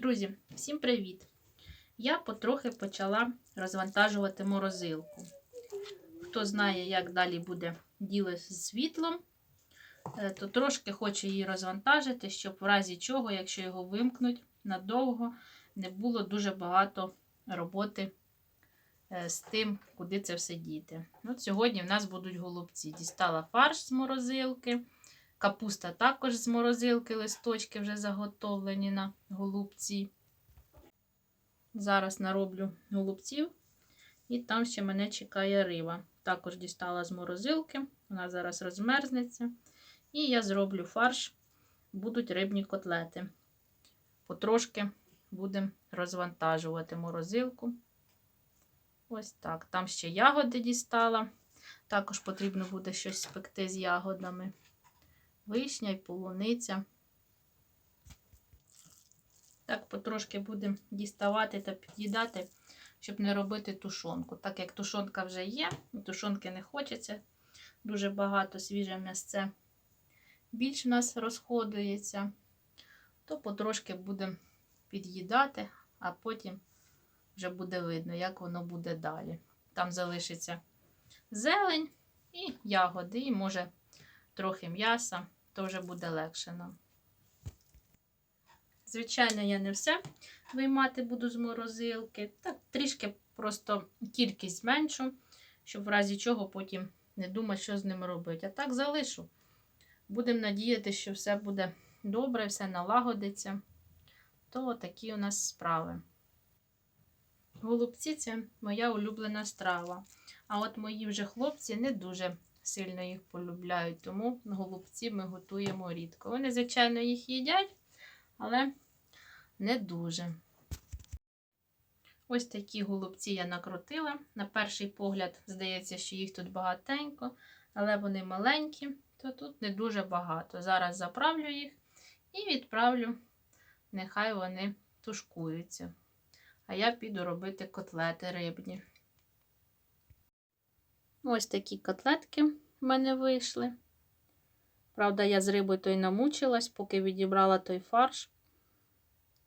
Друзі, всім привіт! Я потрохи почала розвантажувати морозилку. Хто знає, як далі буде діло з світлом, е, то трошки хочу її розвантажити, щоб в разі чого, якщо його вимкнуть надовго, не було дуже багато роботи е, з тим, куди це все діти. От Сьогодні в нас будуть голубці. Дістала фарш з морозилки. Капуста також з морозилки, листочки вже заготовлені на голубці. Зараз нароблю голубців, і там ще мене чекає риба. Також дістала з морозилки, вона зараз розмерзнеться. І я зроблю фарш, будуть рибні котлети. Потрошки будемо розвантажувати морозилку. Ось так. Там ще ягоди дістала. Також потрібно буде щось спекти з ягодами вишня і полуниця. Так, потрошки будемо діставати та під'їдати, щоб не робити тушонку. Так як тушонка вже є, тушонки не хочеться. Дуже багато свіже м'ясце більш в нас розходується, то потрошки будемо під'їдати, а потім вже буде видно, як воно буде далі. Там залишиться зелень і ягоди, і може трохи м'яса то вже буде легше нам. Звичайно, я не все виймати буду з морозилки. Так, трішки просто кількість зменшу, щоб в разі чого потім не думати, що з ним робити. А так залишу. Будемо надіятися, що все буде добре, все налагодиться. То такі у нас справи. Голубці це моя улюблена страва. А от мої вже хлопці не дуже сильно їх полюбляють, тому голубці ми готуємо рідко. Вони, звичайно, їх їдять, але не дуже. Ось такі голубці я накрутила. На перший погляд, здається, що їх тут багатенько, але вони маленькі, то тут не дуже багато. Зараз заправлю їх і відправлю, нехай вони тушкуються. А я піду робити котлети рибні. Ось такі котлетки в мене вийшли. Правда, я з рибою той намучилась, поки відібрала той фарш,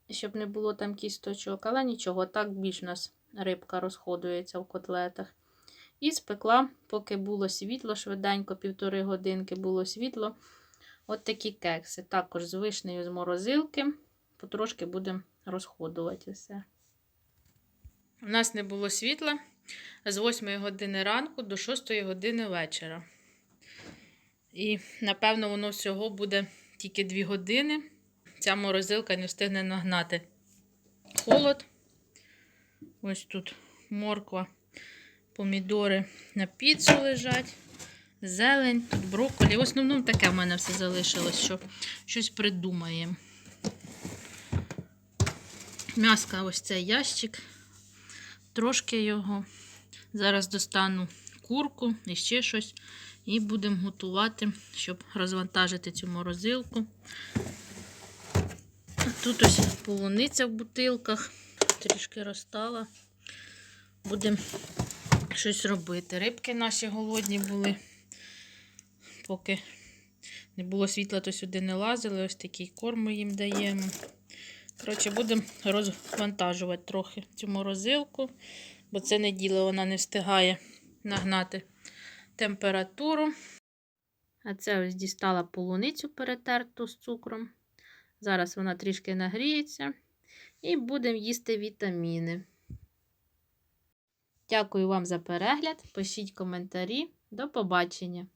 щоб не було там кісточок, але нічого, так більш у нас рибка розходується в котлетах. І спекла, поки було світло, швиденько, півтори годинки було світло. От такі кекси. Також з вишнею з морозилки. Потрошки будемо розходувати все. У нас не було світла з 8 години ранку до 6 години вечора. І, напевно, воно всього буде тільки 2 години. Ця морозилка не встигне нагнати холод. Ось тут морква, помідори на піцу лежать, зелень, тут брокколі. В основному таке в мене все залишилось, що щось придумаємо. М'яска ось цей ящик, трошки його. Зараз достану курку і ще щось. І будемо готувати, щоб розвантажити цю морозилку. Тут ось полуниця в бутилках, трішки розтала. Будемо щось робити. Рибки наші голодні були. Поки не було світла, то сюди не лазили. Ось такий корм ми їм даємо. Коротше, будемо розвантажувати трохи цю морозилку бо це не діло, вона не встигає нагнати температуру. А це ось дістала полуницю перетерту з цукром. Зараз вона трішки нагріється. І будемо їсти вітаміни. Дякую вам за перегляд. Пишіть коментарі. До побачення!